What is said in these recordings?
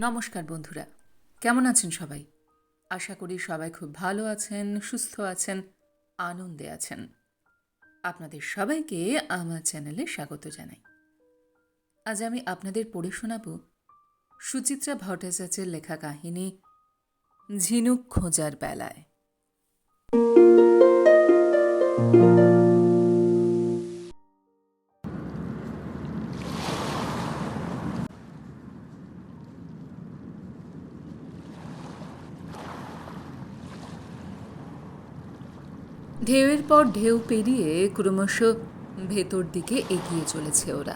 নমস্কার বন্ধুরা। কেমন আছেন সবাই? আশা করি সবাই খুব ভালো আছেন, সুস্থ আছেন, আনন্দে আছেন। আপনাদের সবাইকে আমার চ্যানেলে স্বাগত জানাই। আজ আমি আপনাদের পড়ে শোনাব সুচিত্রা ভট্টাচার্যের লেখা কাহিনী, ঝিনুক খোঁজার বেলায়। পর ঢেউ পেরিয়ে ক্রমশ ভেতর দিকে এগিয়ে চলেছে ওরা।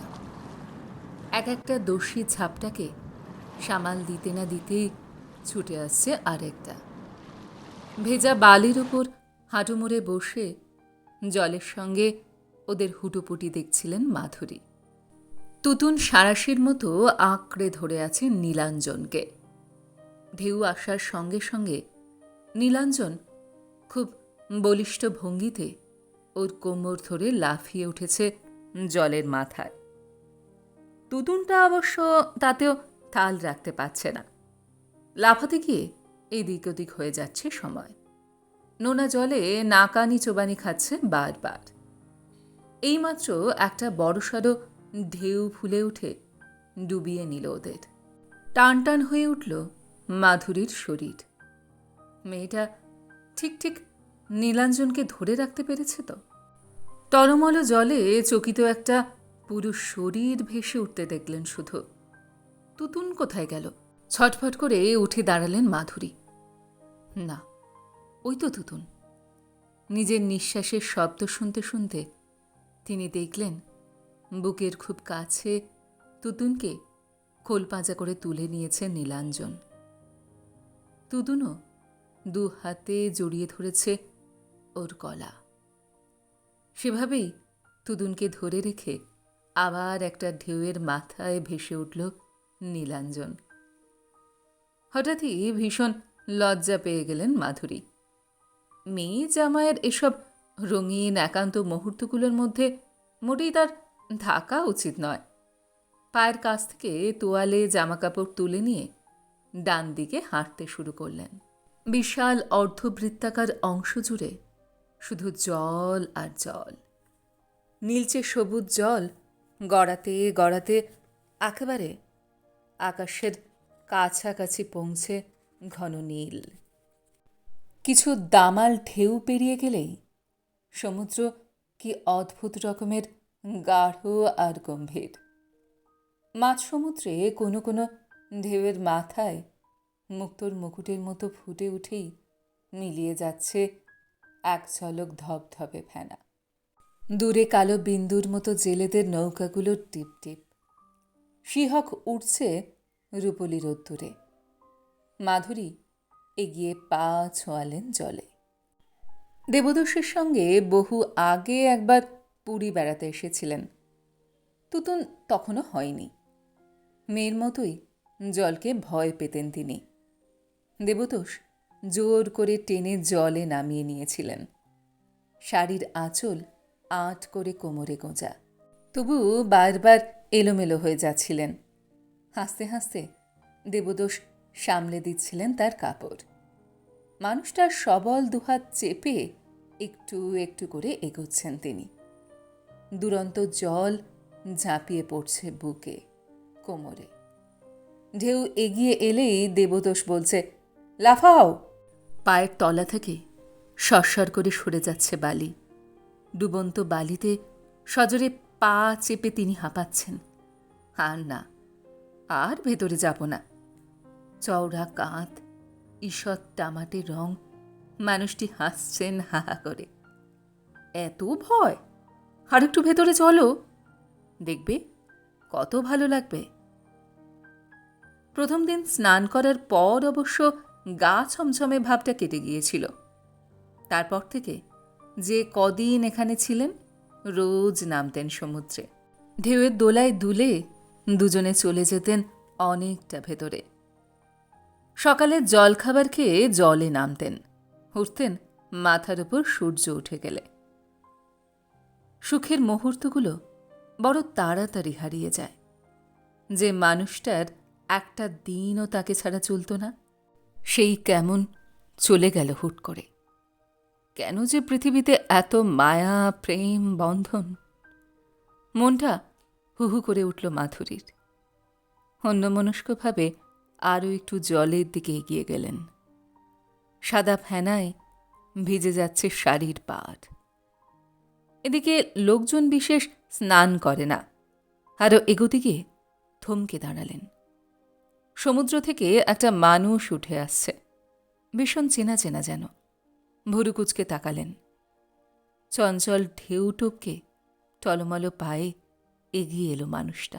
এক একটা দোষী ছাপটাকে সামাল দিতে না দিতেই ছুটে আসছে আরেকটা। ভেজা বালির ওপর হাঁটু মুড়ে বসে জলের সঙ্গে ওদের হুটোপুটি দেখছিলেন মাধুরী। তুতুন সারাশির মতো আঁকড়ে ধরে আছে নীলাঞ্জনকে। ঢেউ আসার সঙ্গে সঙ্গে নীলাঞ্জন খুব বলিষ্ঠ ভঙ্গিতে ওর কোমর ধরে লাফিয়ে উঠেছে জলের মাথায়। তুতুনটা অবশ্য তাতেও তাল রাখতে পারছে না। লাফাতে গিয়ে এদিক ওদিক হয়ে যাচ্ছে সময়। নোনা জলে নাকানি চোবানি খাচ্ছে বারবার। এইমাত্র একটা বড়সড় ঢেউ ফুলে উঠে ডুবিয়ে নিল ওদের। টান টান হয়ে উঠল মাধুরীর শরীর। মেয়েটা ঠিক ঠিক নীলাঞ্জনকে ধরে রাখতে পেরেছে তো? টলমল জলে চকিত একটা পুরুষ শরীর ভেসে উঠতে দেখলেন শুধু। তুতুন কোথায় গেল? ছটফট করে উঠে দাঁড়ালেন মাধুরী। না, ওই তো তুতুন। নিজের নিঃশ্বাসের শব্দ শুনতে শুনতে তিনি দেখলেন বুকের খুব কাছে তুতুনকে খোলপাঁজা করে তুলে নিয়েছে নীলাঞ্জন। তুতুনও দু হাতে জড়িয়ে ধরেছে ওর গলা। সেভাবেই তুদুনকে ধরে রেখে আবার একটা ঢেউয়ের মাথায় ভেসে উঠল নীলাঞ্জন। হঠাৎই ভীষণ লজ্জা পেয়ে গেলেন মাধুরী। মেয়ে জামায়ের এসব রঙিন একান্ত মুহূর্তগুলোর মধ্যে মোটেই তার থাকা উচিত নয়। পায়ের কাছ থেকে তোয়ালে জামাকাপড় তুলে নিয়ে ডান দিকে হাঁটতে শুরু করলেন। বিশাল অর্ধবৃত্তাকার অংশ জুড়ে শুধু জল আর জল। নীলচে সবুজ জল গড়াতে গড়াতে একেবারে আকাশের কাছাকাছি পৌঁছে ঘন নীল। কিছু দামাল ঢেউ পেরিয়ে গেলেই সমুদ্র কি অদ্ভুত রকমের গাঢ় আর গম্ভীর। মাঝ সমুদ্রে কোনো কোনো ঢেউয়ের মাথায় মুক্তোর মুকুটের মতো ফুটে উঠেই মিলিয়ে যাচ্ছে এক ঝলক ধবধবে ফেনা। দূরে কালো বিন্দুর মতো জেলেদের নৌকাগুলোর টিপ টিপ। শিহক উঠছে রূপলি রোদ্দুরে। মাধুরী এগিয়ে পা ছোঁয়ালেন জলে। দেবদোষের সঙ্গে বহু আগে একবার পুরী বেড়াতে এসেছিলেন। তুতুন তখনও হয়নি। মেয়ের মতোই জলকে ভয় পেতেন তিনি। দেবতোষ জোর করে টেনে জলে নামিয়ে নিয়েছিলেন। শাড়ির আঁচল আট করে কোমরে গোঁজা। তবু বারবার এলোমেলো হয়ে যাচ্ছিলেন। হাসতে হাসতে দেবদোষ সামলে দিচ্ছিলেন তার কাপড়। মানুষটার সবল দুহাত চেপে একটু একটু করে এগোচ্ছেন তিনি। দুরন্ত জল ঝাঁপিয়ে পড়ছে বুকে, কোমরে। ঢেউ এগিয়ে এলেই দেবদোষ বলছে, লাফাও! পায়ের তলা থেকে সরসর করে সরে যাচ্ছে বালি। ডুবন্ত বালিতে সজরে পা চেপে তিনি হাঁপাচ্ছেন। আর না, আর ভেতরে যাব না। চওড়া কাঁধ, ঈষৎ টামাটে রং, মানুষটি হাসছেন হা হা করে। এত ভয়! আর একটু ভেতরে চলো। দেখবে কত ভালো লাগবে। প্রথম দিন স্নান করার পর অবশ্য গা ছমছমে ভাবটা কেটে গিয়েছিল। তারপর থেকে যে কদিন এখানে ছিলেন, রোজ নামতেন সমুদ্রে। ঢেউয়ের দোলায় দুলে দুজনে চলে যেতেন অনেকটা ভেতরে। সকালে জলখাবার খেয়ে জলে নামতেন, উঠতেন মাথার উপর সূর্য উঠে গেলে। সুখের মুহূর্তগুলো বড় তাড়াতাড়ি হারিয়ে যায়। যে মানুষটার একটা দিনও তাকে ছাড়া চলতো না। সেই কেমন চলে গেল হুট করে। কেন যে পৃথিবীতে এত মায়া, প্রেম, বন্ধন? মনটা হুহু করে উঠল মাধুরীর। অন্যমনস্কভাবে আরও একটু জলের দিকে এগিয়ে গেলেন। সাদা ফেনায় ভিজে যাচ্ছে শাড়ির পাড়। এদিকে লোকজন বিশেষ স্নান করে না। আরও এগোতে গিয়ে থমকে দাঁড়ালেন। সমুদ্র থেকে একটা মানুষ উঠে আসছে। ভীষণ চেনা চেনা যেন। ভুরুকুচকে তাকালেন। চঞ্চল ঢেউ টপকে টলমল পায়ে এগিয়ে এলো মানুষটা।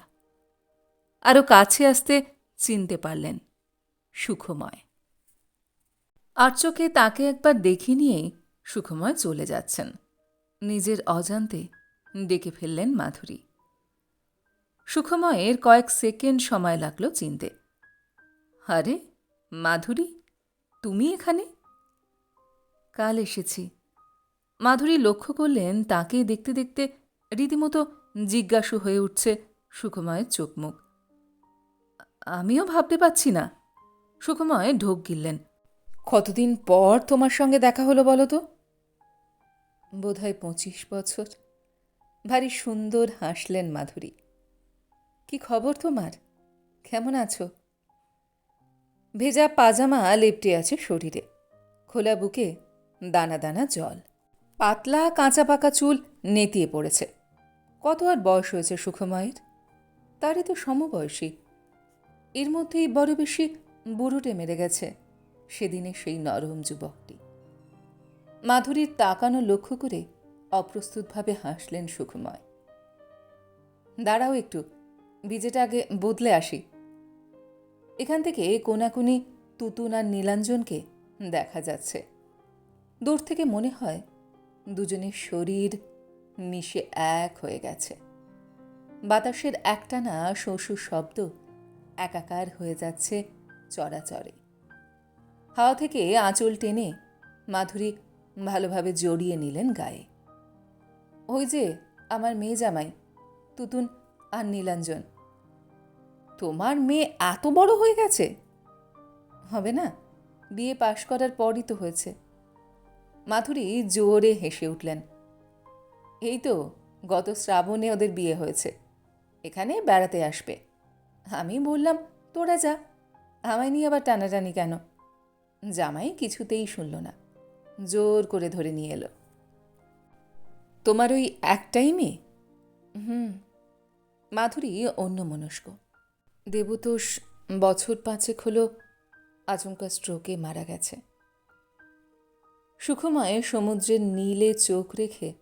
আরও কাছে আসতে চিনতে পারলেন সুখময়। আর চোখে তাকে একবার দেখে নিয়েই সুখময় চলে যাচ্ছেন। নিজের অজান্তে ডেকে ফেললেন মাধুরী। সুখময়ের কয়েক সেকেন্ড সময় লাগল চিনতে। আরে, মাধুরী, তুমি এখানে? কাল এসেছি। মাধুরী লক্ষ্য করলেন, তাকে দেখতে দেখতে রীতিমতো জিজ্ঞাসু হয়ে উঠছে সুখময়ের চোখ মুখ আমিও ভাবতে পারছি না। সুখময় ঢোক গিললেন। কতদিন পর তোমার সঙ্গে দেখা হলো বলো তো? বোধহয় পঁচিশ বছর। ভারী সুন্দর হাসলেন মাধুরী। কি খবর তোমার? কেমন আছো? ভেজা পাজামা লেপটে আছে শরীরে। খোলা বুকে দানা দানা জল। পাতলা কাঁচা পাকা চুল নেতিয়ে পড়েছে। কত আর বয়স হয়েছে সুখময়ের? তারই তো সমবয়সী। এর মধ্যেই বড় বেশি বুড়োটে মেরে গেছে সেদিনে সেই নরম যুবকটি। মাধুরীর তাকানো লক্ষ্য করে অপ্রস্তুতভাবে হাসলেন সুখময়। দাঁড়াও একটু বিজেটা আগে বদলে আসি। এখান থেকে কোনাকুনি, তুতুন আর নীলাঞ্জনকে দেখা যাচ্ছে। দূর থেকে মনে হয় দুজনের শরীর মিশে এক হয়ে গেছে। বাতাসের একটানা শ্বশুর শব্দ একাকার হয়ে যাচ্ছে চরাচরে। হাওয়া থেকে আঁচল টেনে মাধুরী ভালোভাবে জড়িয়ে নিলেন গায়ে। ওই যে, আমার মেয়ে জামাই, তুতুন আর নীলাঞ্জন। তোমার মেয়ে এত বড় হয়ে গেছে? হবে না, বিয়ে পাশ করার পরই তো হয়েছে। মাধুরী জোরে হেসে উঠলেন, এই তো, গত শ্রাবণে ওদের বিয়ে হয়েছে, এখানে বেড়াতে আসবে। আমি বললাম, তোরা যা, আমায় নিয়ে আবার টানাটানি কেন? জামাই কিছুতেই শুনল না, জোর করে ধরে নিয়ে এলো। তোমার ওই একটাই মেয়ে? হুম, মাধুরী অন্য মনস্ক দেবতোষ বছর পাঁচেক হল আচমকা স্ট্রোকে মারা গেছে। সুখময় সমুদ্রের নীলে চোখ রেখে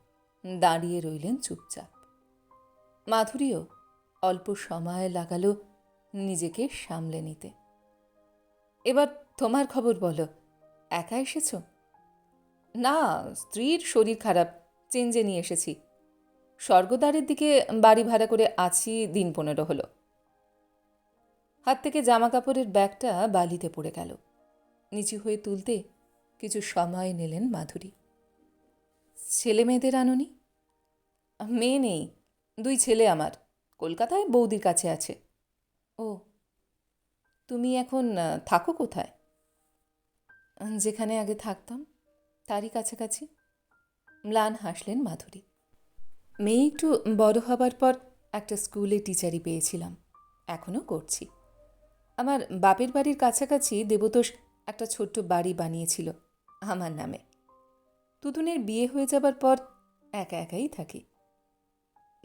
দাঁড়িয়ে রইলেন চুপচাপ। মাধুরীও অল্প সময় লাগালো নিজেকে সামলে নিতে। এবার তোমার খবর বলো, একা এসেছ? না, স্ত্রীর শরীর খারাপ, চেঞ্জে নিয়ে এসেছি। স্বর্গদ্বারের দিকে বাড়ি ভাড়া করে আছি দিন পনেরো হলো। হাত থেকে জামা কাপড়ের ব্যাগটা বালিতে পড়ে গেল। নিচু হয়ে তুলতে কিছু সময় নিলেন মাধুরী। ছেলে মেয়েদের আননি? মেয়ে নেই, দুই ছেলে আমার, কলকাতায় বৌদির কাছে আছে। ও, তুমি এখন থাকো কোথায়? যেখানে আগে থাকতাম, তারই কাছাকাছি। ম্লান হাসলেন মাধুরী। মেয়ে একটু বড় হবার পর একটা স্কুলে টিচারই পেয়েছিলাম এখনও করছি। আমার বাপের বাড়ির কাছাকাছি দেবতোষ একটা ছোট্ট বাড়ি বানিয়েছিল আমার নামে। তুতুনের বিয়ে হয়ে যাবার পর একা একাই থাকি।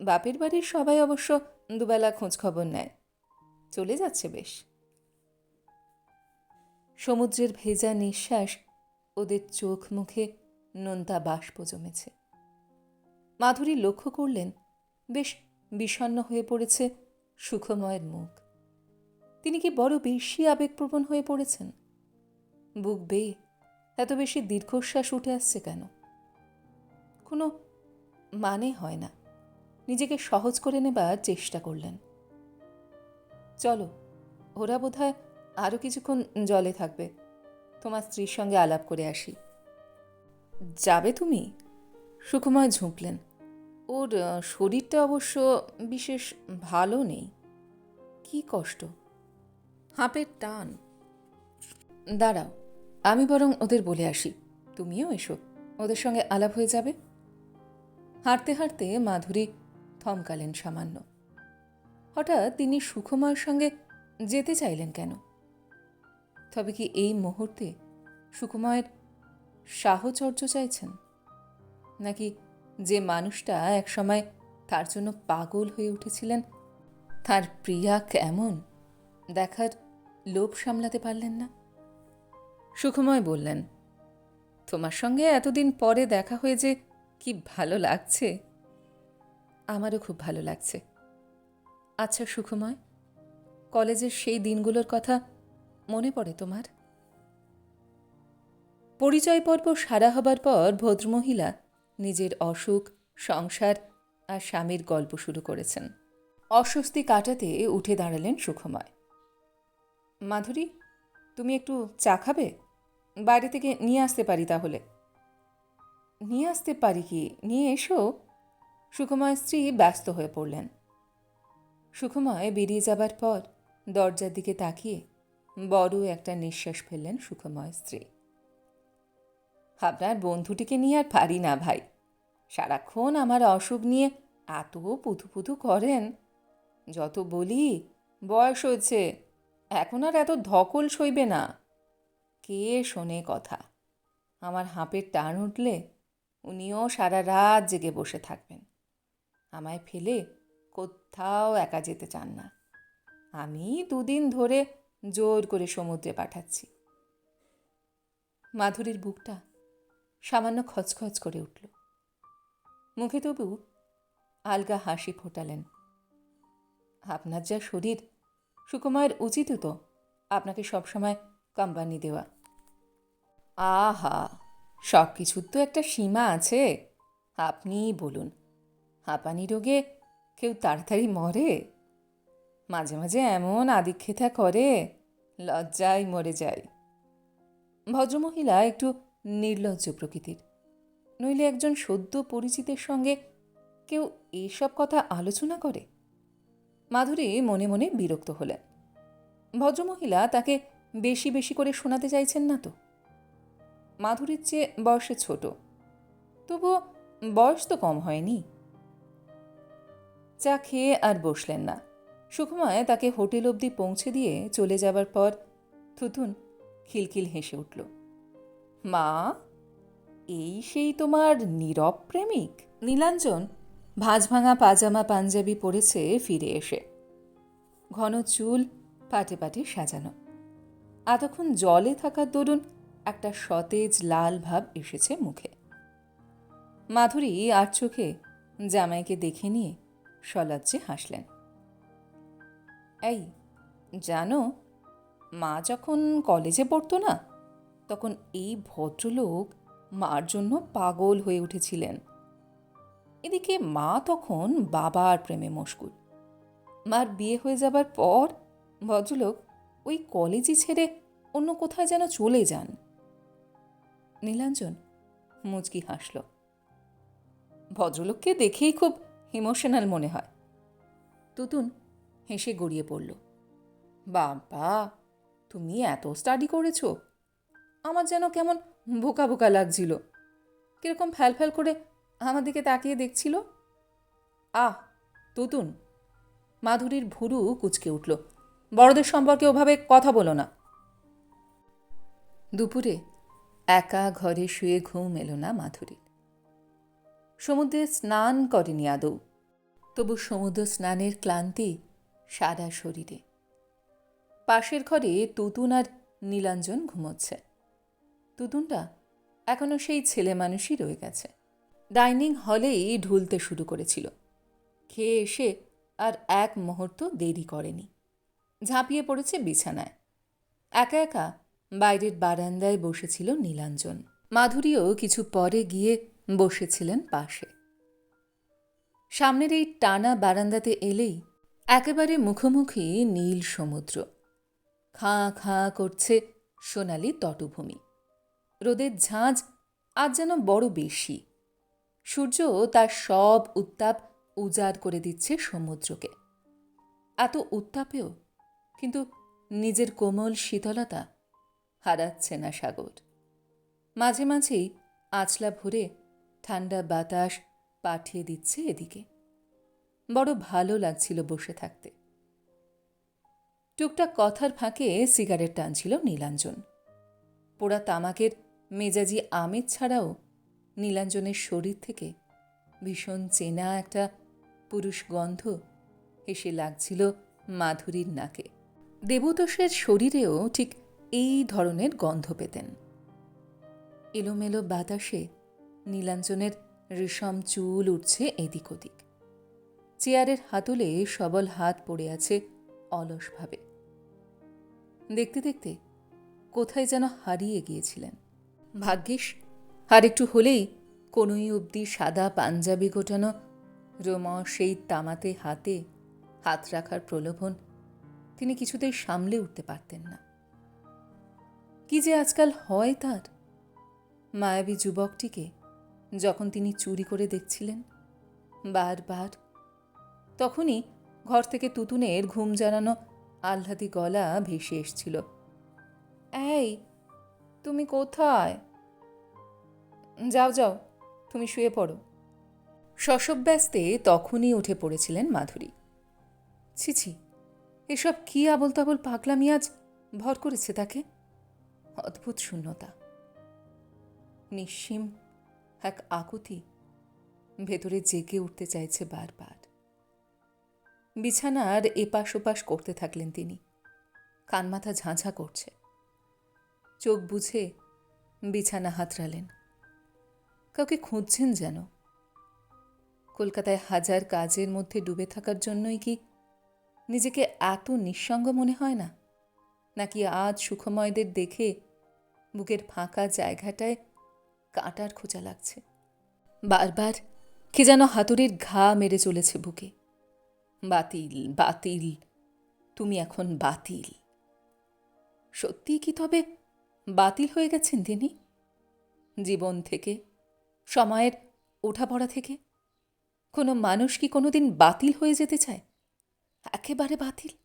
বাপের বাড়ির সবাই অবশ্য দুবেলা খোঁজ খবর নেয়। চলে যাচ্ছে বেশ। সমুদ্রের ভেজা নিঃশ্বাস ওদের চোখ মুখে নোনতা বাষ্প জমেছে। মাধুরী লক্ষ্য করলেন, বেশ বিষণ্ণ হয়ে পড়েছে সুখময়ের মুখ। তিনি কি বড় বেশি আবেগপ্রবণ হয়ে পড়েছেন? বুক বেয়ে এত বেশি দীর্ঘশ্বাস উঠে আসছে কেন? কোনো মানে হয় না। নিজেকে সহজ করে নেবার চেষ্টা করলেন। চলো, ওরা বোধহয় আরও কিছুক্ষণ জলে থাকবে। তোমার স্ত্রীর সঙ্গে আলাপ করে আসি। যাবে তুমি? সুকুমার ঝুঁকলেন। ওর শরীরটা অবশ্য বিশেষ ভালো নেই। কি কষ্ট? হাঁপের টান। দাঁড়াও, আমি বরং ওদের বলে আসি। তুমিও এসো, ওদের সঙ্গে আলাপ হয়ে যাবে। হাঁটতে হাঁটতে মাধুরী থমকালেন সামান্য। হঠাৎ তিনি সুখময়ের সঙ্গে যেতে চাইলেন কেন? তবে কি এই মুহূর্তে সুকুমায়ের সাহচর্য চাইছেন? নাকি যে মানুষটা একসময় তার জন্য পাগল হয়ে উঠেছিলেন, তার প্রিয়া কেমন? দেখার লোভ সামলাতে পারলেন না। সুখময় বললেন, তোমার সঙ্গে এতদিন পরে দেখা হয়ে যে কি ভালো লাগছে? আমারও খুব ভালো লাগছে। আচ্ছা সুখময়, কলেজের সেই দিনগুলোর কথা মনে পড়ে তোমার? পরিচয় পর্ব সারা হবার পর ভদ্রমহিলা নিজের অসুখ, সংসার আর স্বামীর গল্প শুরু করেছেন। অস্বস্তি কাটাতে উঠে দাঁড়ালেন সুখময়। মাধুরী, তুমি একটু চা খাবে? বাইরে থেকে নিয়ে আসতে পারি তাহলে। নিয়ে আসতে পারি কি? নিয়ে এসো। সুখময় স্ত্রী ব্যস্ত হয়ে পড়লেন। সুখময় বেরিয়ে যাবার পর দরজার দিকে তাকিয়ে বড় একটা নিঃশ্বাস ফেললেন সুখময় স্ত্রী। আপনার বন্ধুটিকে নিয়ে আর পারি না ভাই। সারাক্ষণ আমার অসুখ নিয়ে এত পুথু পুথু করেন। যত বলি বয়স হয়েছে এখন আর এত ধকল সইবে না। কে শোনে কথা? আমার হাঁপের টান উঠলে উনিও সারা রাত জেগে বসে থাকবেন। আমায় ফেলে কোথাও একা যেতে চান না। আমি দুদিন ধরে জোর করে সমুদ্রে পাঠাচ্ছি। মাধুরীর বুকটা সামান্য খচখচ করে উঠল। মুখে তবু আলগা হাসি ফোটালেন। আপনার যা শরীর সুকুমার উচিত তো আপনাকে সবসময় কোম্পানি দেওয়া। আহা সব কিছুর তো একটা সীমা আছে। আপনিই বলুন, হাঁপানি রোগে কেউ তাড়াতাড়ি মরে? মাঝে মাঝে এমন আদিক্ষেতা করে, লজ্জায় মরে যায়। ভদ্রমহিলা একটু নির্লজ্জ প্রকৃতির। নইলে একজন সদ্য পরিচিতের সঙ্গে কেউ এইসব কথা আলোচনা করে? মাধুরী মনে মনে বিরক্ত হলেন। ভদ্রমহিলা তাকে বেশি বেশি করে শোনাতে চাইছেন না তো? মাধুরীর চেয়ে বয়সে ছোট। তবুও বয়স তো কম হয়নি। চা খেয়ে আর বসলেন না। সুকুমায় তাকে হোটেল অবধি পৌঁছে দিয়ে চলে যাবার পর থুথুন খিলখিল হেসে উঠল, মা, এই সেই তোমার নীরব প্রেমিক, নীলাঞ্জন ভাঁজ ভাঙা পাজামা পাঞ্জাবি পরেছে ফিরে এসে। ঘন চুল পাটে পাটে সাজানো। এতক্ষণ জলে থাকার দরুন একটা সতেজ লাল ভাব এসেছে মুখে। মাধুরী আর চোখে জামাইকে দেখে নিয়ে সলজ্জে হাসলেন। এই, জানো, মা যখন কলেজে পড়তো না, তখন এই ভদ্রলোক মার জন্য পাগল হয়ে উঠেছিলেন। এদিকে মা তখন বাবার প্রেমে মশগুল। মার বিয়ে হয়ে যাবার পর ভদ্রলোক ওই কলেজই ছেড়ে অন্য কোথায় যেন চলে যান। নীলাঞ্জন মুচকি হাসল। ভদ্রলোককে দেখেই খুব ইমোশনাল মনে হয়। তুতুন হেসে গড়িয়ে পড়ল। বাবা, তুমি এত স্টাডি করেছ। আমার যেন কেমন বোকা বোকা লাগছিল। কীরকম ফ্যাল ফ্যাল করে আমার দিকে তাকিয়ে দেখছিল। আহ, তুতুন। মাধুরীর ভুরু কুচকে উঠল। বড়দের সম্পর্কে ওভাবে কথা বলো না। দুপুরে একা ঘরে শুয়ে ঘুম এলো না মাধুরীর। সমুদ্রে স্নান করেনি আদৌ। তবু সমুদ্র স্নানের ক্লান্তি সাদা শরীরে। পাশের ঘরে তুতুন আর নীলাঞ্জন ঘুমোচ্ছে। তুতুনটা এখনও সেই ছেলে মানুষই রয়ে গেছে। ডাইনিং হলেই ঢুলতে শুরু করেছিল। খেয়ে এসে আর এক মুহূর্ত দেরি করেনি। ঝাঁপিয়ে পড়েছে বিছানায়। একা একা বাইরের বারান্দায় বসেছিল নীলাঞ্জন। মাধুরীও কিছু পরে গিয়ে বসেছিলেন পাশে। সামনের এই টানা বারান্দাতে এলেই একেবারে মুখোমুখি নীল সমুদ্র। খাঁ খাঁ করছে সোনালি তটভূমি। রোদের ঝাঁঝ আজ যেন বড় বেশি। সূর্য তার সব উত্তাপ উজাড় করে দিচ্ছে সমুদ্রকে। এত উত্তাপেও কিন্তু নিজের কোমল শীতলতা হারাচ্ছে না সাগর। মাঝে মাঝেই আঁচলা ভরে ঠান্ডা বাতাস পাঠিয়ে দিচ্ছে এদিকে। বড় ভালো লাগছিল বসে থাকতে। টুকটাক কথার ফাঁকে সিগারেট টানছিল নীলাঞ্জন। পোড়া তামাকের মেজাজি আমেজ ছাড়াও নীলাঞ্জনের শরীর থেকে ভীষণ চেনা একটা পুরুষ গন্ধ এসে লাগছিল মাধুরীর নাকে। দেবতোষের শরীরেও ঠিক এই ধরনের গন্ধ পেতেন। এলোমেলো বাতাসে নীলাঞ্জনের রেশম চুল উঠছে এদিক ওদিক। চেয়ারের হাতুলে সবল হাত পড়ে আছে অলসভাবে। দেখতে দেখতে কোথায় যেন হারিয়ে গিয়েছিলেন। ভাগ্যিস আর একটু হলেই কোনোই অবধি সাদা পাঞ্জাবি গোটানো রোম সেই তামাতে হাতে হাত রাখার প্রলোভন তিনি কিছুতেই সামলে উঠতে পারতেন না। কি যে আজকাল হয় তার? মায়াবী যুবকটিকে যখন তিনি চুরি করে দেখছিলেন, বারবার, তখনই ঘর থেকে তুতুনের ঘুম জানানো আহ্লাদি গলা ভেসে এসছিল। এই, তুমি কোথায়? যাও যাও, তুমি শুয়ে পড়ো। শশব্যস্তে তখনই উঠে পড়েছিলেন মাধুরী। ছিছি এসব কি আবল তাবল পাগলামি আজ ভর করেছে তাকে? অদ্ভুত শূন্যতা। নিঃসীম এক আকুতি ভেতরে জেগে উঠতে চাইছে বারবার। বিছানার এপাশ ওপাশ করতে থাকলেন তিনি। কানমাথা ঝাঁঝা করছে। চোখ বুঝে বিছানা হাতড়ালেন। কাউকে খুঁজছেন যেন? কলকাতায় হাজার কাজের মধ্যে ডুবে থাকার জন্যই কি নিজেকে এত নিঃসঙ্গ মনে হয় না? নাকি আজ সুখময়দের দেখে বুকের ফাঁকা জায়গাটায় কাঁটার খোঁজা লাগছে? বারবার কে যেন হাতুড়ির ঘা মেরে চলেছে বুকে। বাতিল বাতিল, তুমি এখন বাতিল। সত্যিই কি তবে বাতিল হয়ে গেছেন তিনি? জীবন থেকে সময়ের ওঠাপড়া থেকে? কোনো মানুষ কি কোনোদিন বাতিল হয়ে যেতে চায়? একেবারে বাতিল?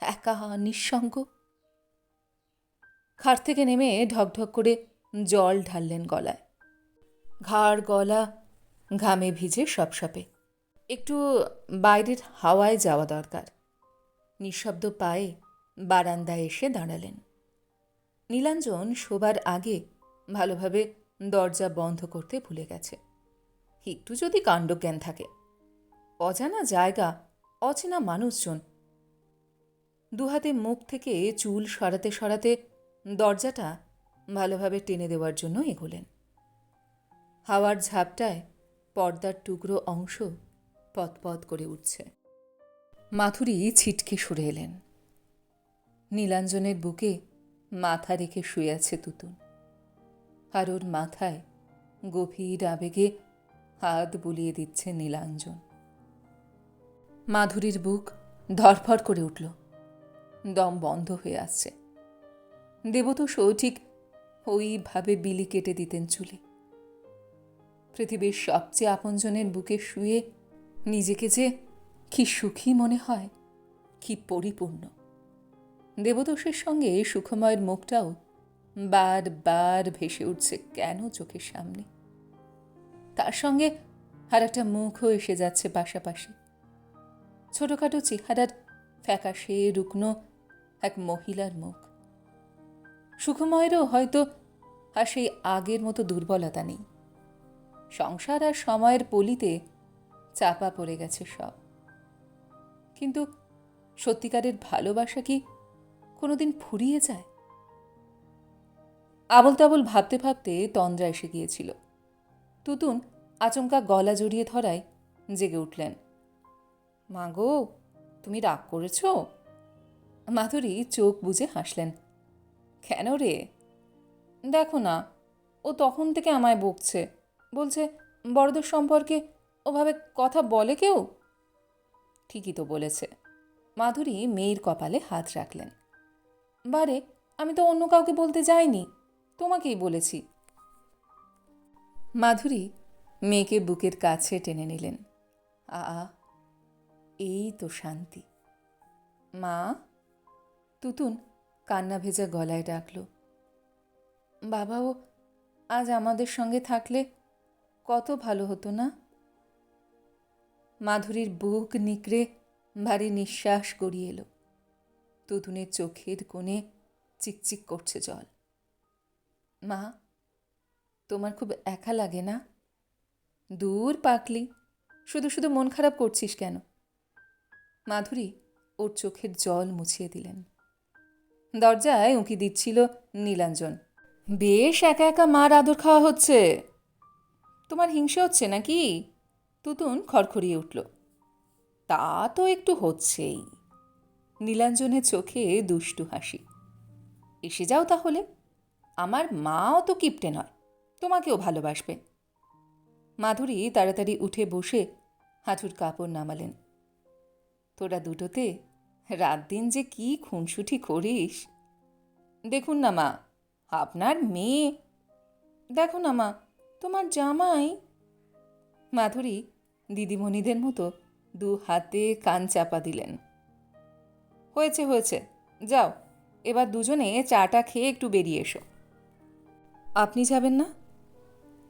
একা, নিঃসঙ্গ? খাট থেকে নেমে ঢকঢক করে জল ঢাললেন গলায়। ঘাড়, গলা, ঘামে ভিজে সপসপে। একটু বাইরের হাওয়ায় যাওয়া দরকার। নিঃশব্দ পায়ে বারান্দায় এসে দাঁড়ালেন। নীলাঞ্জন শোবার আগে ভালোভাবে দরজা বন্ধ করতে ভুলে গেছে। একটু যদি কাণ্ডজ্ঞান থাকে। অজানা জায়গা, অচেনা মানুষজন। দুহাতে মুখ থেকে চুল সরাতে সরাতে দরজাটা ভালোভাবে টেনে দেওয়ার জন্য এগোলেন। হাওয়ার ঝাপটায় পর্দার টুকরো অংশ পথপথ করে উঠছে। মাথুরি ছিটকে সরে এলেন। নীলাঞ্জনের বুকে মাথা রেখে শুয়ে আছে তুতুন আর ওর মাথায় গভীর আবেগে হাত বুলিয়ে দিচ্ছে নীলাঞ্জন। মাধুরীর বুক ধরফর করে উঠল। দম বন্ধ হয়ে আসছে। দেবতোষও ঠিক ওইভাবে বিলি কেটে দিতেন চুলে। পৃথিবীর সবচেয়ে আপনজনের বুকে শুয়ে নিজেকে যে কি সুখী মনে হয়, কি পরিপূর্ণ। দেবদোষের সঙ্গে সুখময়ের মুখটাও বারবার ভেসে উঠছে কেন চোখের সামনে? তার সঙ্গে আর একটা মুখও এসে যাচ্ছে পাশাপাশি। ছোটখাটো চেহারার ফ্যাকাশে রুগ্ন এক মহিলার মুখ। সুখময়েরও হয়তো আর সেই আগের মতো দুর্বলতা নেই। সংসার আর সময়ের পলিতে চাপা পড়ে গেছে সব। কিন্তু সত্যিকারের ভালোবাসা কি কোনোদিন ফুরিয়ে যায়? আবল তাবল ভাবতে ভাবতে তন্দ্রা এসে গিয়েছিল। তুতুন আচমকা গলা জড়িয়ে ধরায় জেগে উঠলেন। মা গো, তুমি রাগ করেছ? মাধুরী চোখ বুজে হাসলেন। কেন রে? দেখো না, ও তখন থেকে আমায় বকছে। বলছে, বড়দের সম্পর্কে ওভাবে কথা বলে কেউ? ঠিকই তো বলেছে। মাধুরী মেয়ের কপালে হাত রাখলেন। বারে, আমি তো অন্য কাউকে বলতে যাইনি। তোমাকেই বলেছি। মাধুরী মেয়েকে বুকের কাছে টেনে নিলেন। আ এই তো শান্তি। মা, তুতুন কান্না ভেজা গলায় ডাকল। বাবাও, আজ আমাদের সঙ্গে থাকলে কত ভালো হতো না? মাধুরীর বুক নিকড়ে ভারী নিঃশ্বাস গড়িয়ে এলো। তুতুনের চোখের কোণে চিকচিক করছে জল। মা, তোমার খুব একা লাগে না? দূর পাকলি শুধু শুধু মন খারাপ করছিস কেন? মাধুরী ওর চোখের জল মুছিয়ে দিলেন। দরজায় উঁকি দিচ্ছিল নীলাঞ্জন। বেশ একা একা মার আদর খাওয়া হচ্ছে। তোমার হিংসে হচ্ছে নাকি? তুতুন খড়খড়িয়ে উঠল। তা তো একটু হচ্ছেই। নীলাঞ্জনের চোখে দুষ্টু হাসি। এসে যাও তাহলে। আমার মাও তো কিপটে নয়, তোমাকেও ভালোবাসবে। মাধুরী তাড়াতাড়ি উঠে বসে হাঁটুর কাপড় নামালেন। তোরা দুটোতে রাত দিন যে কি খুনসুটি করিস। দেখুন না মা, আপনার মেয়ে। দেখো না মা, তোমার জামাই। মাধুরী দিদিমণিদের মতো দু হাতে কান চাপা দিলেন। হয়েছে হয়েছে, যাও, এবার দুজনে চাটা খেয়ে একটু বেরিয়ে এসো। আপনি যাবেন না?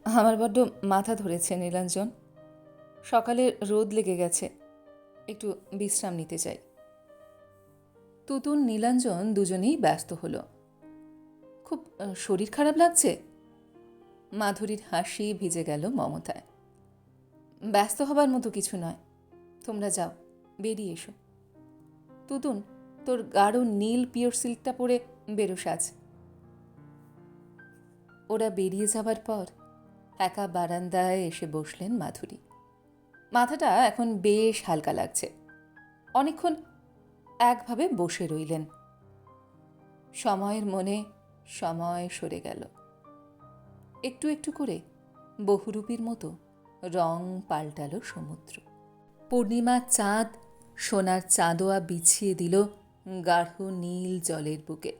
আমার বড্ড মাথা ধরেছে নীলাঞ্জন। সকালে রোদ লেগে গেছে। একটু বিশ্রাম নিতে চাই। তুতুন নীলাঞ্জন দুজনেই ব্যস্ত হলো। খুব শরীর খারাপ লাগছে? মাধুরীর হাসি ভিজে গেল মমতায়। ব্যস্ত হবার মতো কিছু নয়। তোমরা যাও, বেরিয়ে এসো। তুতুন তোর গাঢ় নীল পিওর সিল্কটা পরে বেরো সাজ ওরা বেরিয়ে যাবার পর একা বারান্দায় এসে বসলেন মাধুরী। মাথাটা এখন বেশ হালকা লাগছে। অনেকক্ষণ একভাবে বসে রইলেন। সময়ের মনে সময় সরে গেল। একটু একটু করে বহুরূপীর মতো রং পাল্টালো সমুদ্র। পূর্ণিমার চাঁদ সোনার চাঁদোয়া বিছিয়ে দিল গাঢ় নীল জলের বুকে।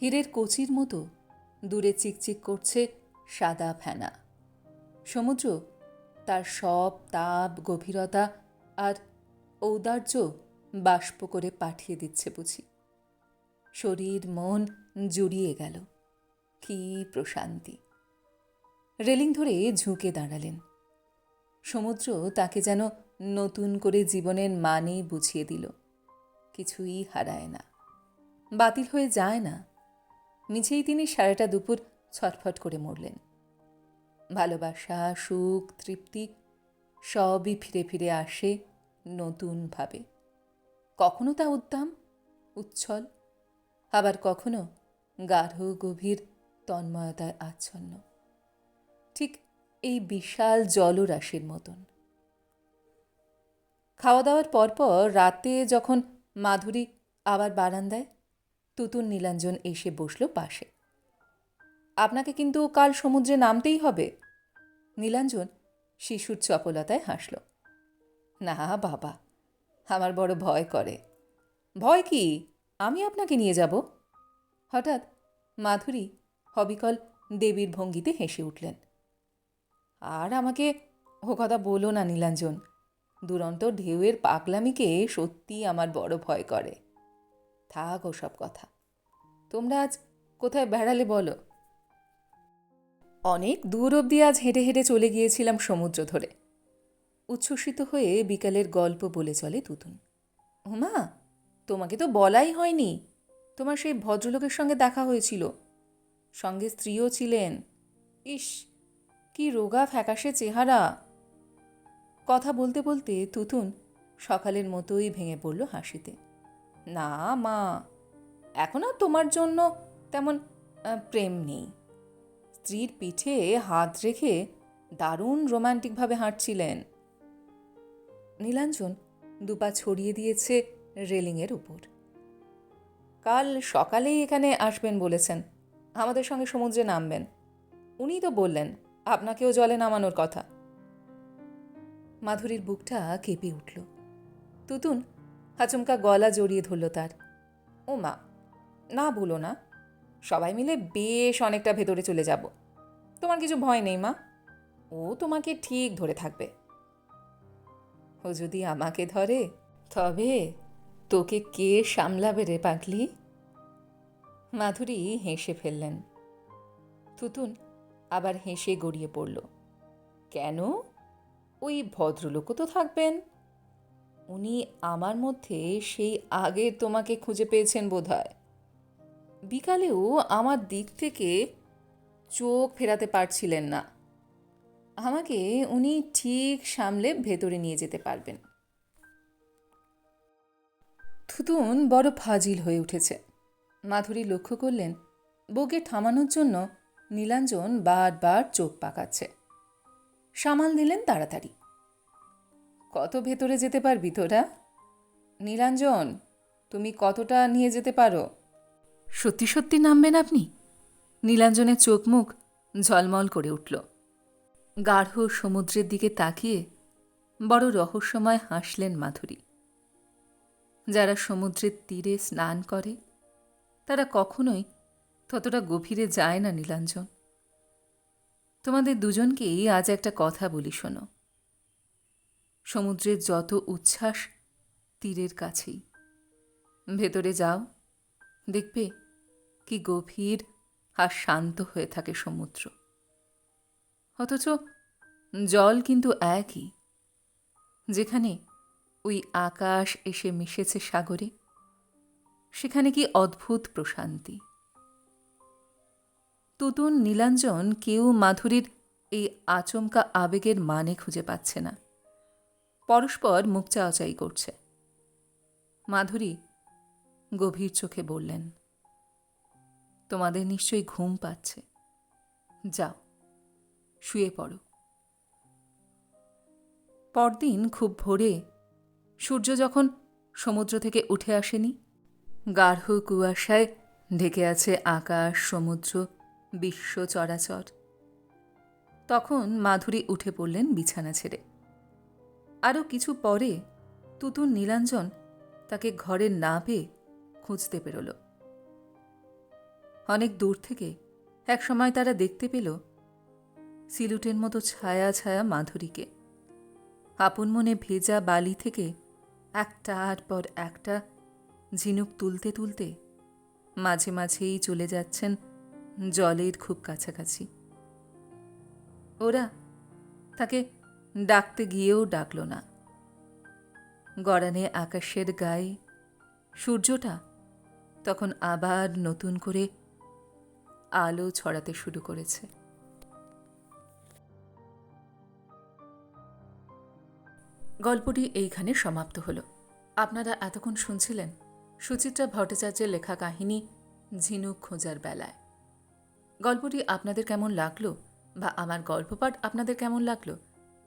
হীরের কচির মতো দূরে চিকচিক করছে সাদা ফেনা। সমুদ্র, তার সব তাপ, গভীরতা আর ঔদার্য বাষ্প করে পাঠিয়ে দিচ্ছে বুঝি। শরীর, মন জুড়িয়ে গেল। কি প্রশান্তি। রেলিং ধরে ঝুঁকে দাঁড়ালেন। সমুদ্র তাকে যেন নতুন করে জীবনের মানে বুঝিয়ে দিল। কিছুই হারায় না। বাতিল হয়ে যায় না। মিছেই তিনি সারাটা দুপুর ছটফট করে মরলেন। ভালোবাসা, সুখ, তৃপ্তি সবই ফিরে ফিরে আসে নতুনভাবে। কখনো তা উদ্দাম, উচ্ছল, আবার কখনো গাঢ়, গভীর তন্ময়তায় আচ্ছন্ন। ঠিক এই বিশাল জলরাশির মতন। খাওয়া দাওয়ার পরপর রাতে যখন মাধুরী আবার বারান্দায় তুতুন নীলাঞ্জন এসে বসল পাশে। আপনাকে কিন্তু কাল সমুদ্রে নামতেই হবে। নীলাঞ্জন শিশুর চপলতায় হাসল। না, বাবা, আমার বড় ভয় করে। ভয় কি? আমি আপনাকে নিয়ে যাব? হঠাৎ মাধুরী হবিকল দেবীর ভঙ্গিতে হেসে উঠলেন। আর আমাকে ও কথা বলো না, নীলাঞ্জন। দুরন্ত ঢেউয়ের পাগলামিকে সত্যি আমার বড় ভয় করে। থাক ওসব কথা। তোমরা আজ কোথায় বেড়ালে বলো? অনেক দূর অবধি আজ হেঁটে হেঁটে চলে গিয়েছিলাম সমুদ্র ধরে। উচ্ছ্বসিত হয়ে বিকালের গল্প বলে চলে তুতুন। হুমা তোমাকে তো বলাই হয়নি। তোমার সেই ভদ্রলোকের সঙ্গে দেখা হয়েছিল। সঙ্গে স্ত্রীও ছিলেন। ইস, কি রোগা ফ্যাকাশে চেহারা। কথা বলতে বলতে তুতুন সকালের মতোই ভেঙে পড়ল হাসিতে। না, মা। এখন আর তোমার জন্য তেমন প্রেম নেই। স্ত্রীর পিঠে হাত রেখে দারুণ রোমান্টিকভাবে হাঁটছিলেন। নীলাঞ্জন দুপা ছড়িয়ে দিয়েছে রেলিংয়ের উপর। কাল সকালেই এখানে আসবেন বলেছেন। আমাদের সঙ্গে সমুদ্রে নামবেন। উনি তো বললেন, আপনাকেও জলে নামানোর কথা। মাধুরীর বুকটা কেঁপে উঠল। তুতুন হাচমকা গলা জড়িয়ে ধরল তার। ও মা, না বলো না। সবাই মিলে বেশ অনেকটা ভেতরে চলে যাব। তোমার কিছু ভয় নেই, মা। ও তোমাকে ঠিক ধরে থাকবে। ও যদি আমাকে ধরে, তবে তোকে কে সামলাবে রে পাগলি? মাধুরী হেসে ফেললেন। তুতুন আবার হেসে গড়িয়ে পড়ল। কেন? ওই ভদ্রলোকও তো থাকবেন। উনি আমার মধ্যে সেই আগে তোমাকে খুঁজে পেয়েছেন বোধহয়। বিকালেও আমার দিক থেকে চোখ ফেরাতে পারছিলেন না। আমাকে উনি ঠিক সামলে ভেতরে নিয়ে যেতে পারবেন। থুতুন বড় ফাজিল হয়ে উঠেছে। মাধুরী লক্ষ্য করলেন, বউকে থামানোর জন্য নীলাঞ্জন বারবার চোখ পাকাচ্ছে। সামাল দিলেন তাড়াতাড়ি। কত ভেতরে যেতে পারবি তোরা নীলাঞ্জন, তুমি কতটা নিয়ে যেতে পারো? সত্যি সত্যি নামবেন আপনি? নীলাঞ্জনের চোখ মুখ ঝলমল করে উঠল। গাঢ় সমুদ্রের দিকে তাকিয়ে বড় রহস্যময় হাসলেন মাধুরী। যারা সমুদ্রের তীরে স্নান করে, তারা কখনোই ততটা গভীরে যায় না নীলাঞ্জন। তোমাদের দুজনকেই আজ একটা কথা বলি শোনো। সমুদ্রের যত উচ্ছ্বাস তীরের কাছেই। ভেতরে যাও, দেখবে কি গভীর আর শান্ত হয়ে থাকে সমুদ্র। অথচ জল কিন্তু একই, যেখানে ওই আকাশ এসে মিশেছে সাগরে, সেখানে কি অদ্ভুত প্রশান্তি। তুতুন, নীলাঞ্জন কেউ মাধুরীর এই আচমকা আবেগের মানে খুঁজে পাচ্ছে না। পরস্পর মুখ চাওয়াচাই করছে। মাধুরী গভীর চোখে বললেন, তোমাদের নিশ্চয়ই ঘুম পাচ্ছে। যাও, শুয়ে পড়ো। পরদিন খুব ভোরে সূর্য যখন সমুদ্র থেকে উঠে আসেনি, গাঢ় কুয়াশায় ঢেকে আছে আকাশ, সমুদ্র, বিশ্ব চরাচর। তখন মাধুরী উঠে পড়লেন বিছানা ছেড়ে। আরও কিছু পরে তুতুন নীলাঞ্জন তাকে ঘরে না পেয়ে খুঁজতে বেরোল অনেক দূর থেকে একসময় তারা দেখতে পেল সিলুটের মতো ছায়া ছায়া মাধুরীকে। আপন মনে ভেজা বালি থেকে একটার পর একটা ঝিনুক তুলতে তুলতে মাঝে মাঝেই চলে যাচ্ছেন জলের খুব কাছাকাছি। ওরা তাকে ডাকতে গিয়েও ডাকল না। গড়ানে আকাশের গায়ে সূর্যটা তখন আবার নতুন করে আলো ছড়াতে শুরু করেছে। গল্পটি এইখানে সমাপ্ত হলো। আপনারা এতক্ষণ শুনছিলেন সুচিত্রা ভট্টাচার্যের লেখা কাহিনী ঝিনুক খোঁজার বেলায়। গল্পটি আপনাদের কেমন লাগল বা আমার গল্পপাঠ আপনাদের কেমন লাগল